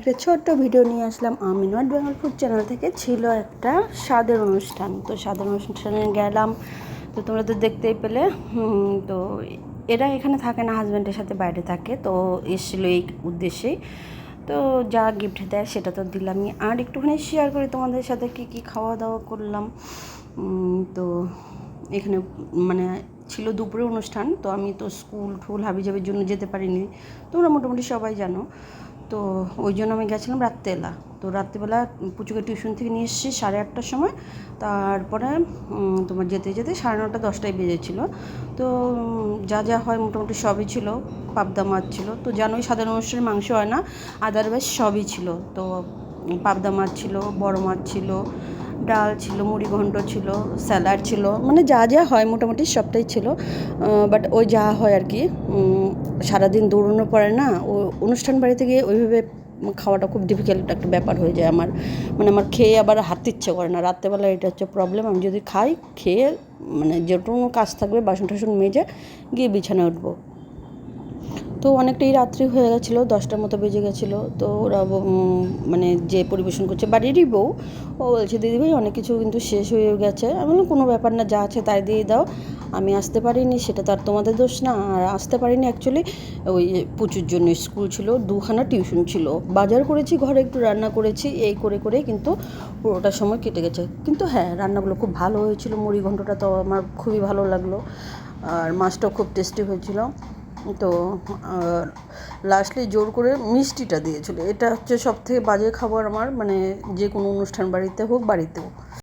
একটা ছোট্ট ভিডিও নিয়ে আসলাম। আমি নর্থ বেঙ্গল চ্যানেল থেকে ছিল একটা স্বাদের অনুষ্ঠান। তো স্বাদের অনুষ্ঠানে গেলাম। তো তোমরা তো দেখতেই পেলে। তো এরা এখানে থাকে না, হাজব্যান্ডের সাথে বাইরে থাকে। তো এসেছিল এই উদ্দেশ্যেই। তো যা গিফট দেয় সেটা তো দিলামই। আর একটুখানি শেয়ার করি তোমাদের সাথে কী কী খাওয়া দাওয়া করলাম তো এখানে মানে ছিল দুপুরে অনুষ্ঠান। তো আমি তো স্কুল ঠুল হাবিজাবির জন্য যেতে পারিনি। তোমরা মোটামুটি সবাই জানো। তো ওই জন্য আমি গেছিলাম রাত্রেবেলা। তো রাত্রিবেলা পুচুকে টিউশন থেকে নিয়ে এসেছি সাড়ে আটটার সময়। তারপরে তোমার যেতে যেতে সাড়ে নটা দশটায় বেজেছিলো। তো যা যা হয় মোটামুটি সবই ছিল। পাবদা মাছ ছিল। তো জানোই সাধারণ অনুষ্ঠানে মাংস হয় না। আদারওয়াইজ সবই ছিল। তো, পাবদা মাছ ছিল, বড় মাছ ছিল। ডাল ছিল, মুড়ি ঘন্ট ছিল, স্যালাড ছিল মানে যা যা হয় মোটামুটি সবটাই ছিল। বাট ওই যা হয় আর কি সারাদিন দৌড়ানো পড়ে না, ও অনুষ্ঠান বাড়িতে গিয়ে ওইভাবে খাওয়াটা খুব ডিফিকাল্ট একটা ব্যাপার হয়ে যায় আমার। মানে আমার খেয়ে আবার হাঁটতে ইচ্ছে করে না। রাত্রেবেলা এটা হচ্ছে প্রবলেম আমি যদি খাই, খেয়ে মানে যেটুকু কাজ থাকবে বাসন টাসন মেজে গিয়ে বিছানায় উঠবো। তো অনেকটাই রাত্রি হয়ে গেছিল, দশটার মতো বেজে গেছিল। তো ওরা মানে যে পরিবেশন করছে, বাড়িরই বউ, ও বলছে দিদিভাই অনেক কিছু কিন্তু শেষ হয়ে গেছে। আমি বললাম, কোনো ব্যাপার না, যা আছে তাই দিয়ে দাও। আমি আসতে পারিনি, সেটা তো আর তোমাদের দোষ না। আর আসতে পারিনি অ্যাকচুয়ালি ওই প্রচুর জন্য স্কুল ছিল, দুখানা টিউশন ছিল। বাজার করেছি, ঘরে একটু রান্না করেছি, এই করে করে কিন্তু পুরোটা সময় কেটে গেছে। কিন্তু হ্যাঁ রান্নাগুলো খুব ভালো হয়েছিল, মুড়ি ঘন্টটা তো আমার খুবই ভালো লাগল। আর মাছটাও খুব টেস্টি হয়েছিল। তো লাস্টলি জোর করে মিষ্টিটা দিয়েছিল। এটা হচ্ছে সব থেকে বাজে খাবার আমার মানে যে কোনো অনুষ্ঠান বাড়িতে হোক, বাড়িতেও।